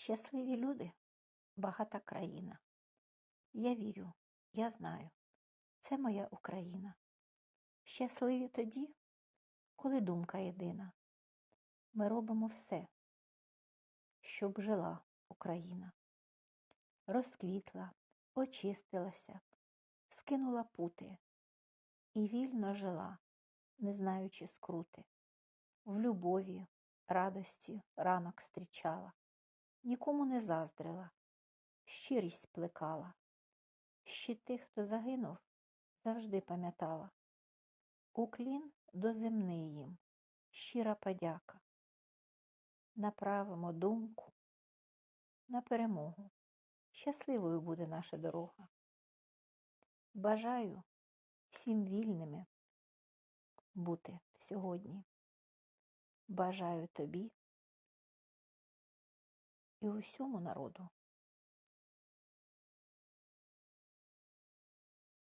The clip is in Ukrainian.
Щасливі люди, багата країна. Я вірю, я знаю, це моя Україна. Щасливі тоді, коли думка єдина. Ми робимо все, щоб жила Україна. Розквітла, очистилася, скинула пути і вільно жила, не знаючи скрути. В любові, радості ранок зустрічала, нікому не заздрила, щирість плекала. Ще тих, хто загинув, завжди пам'ятала. Уклін доземний їм, щира подяка. Направимо думку на перемогу. Щасливою буде наша дорога. Бажаю всім вільними бути сьогодні. Бажаю тобі і усьому народу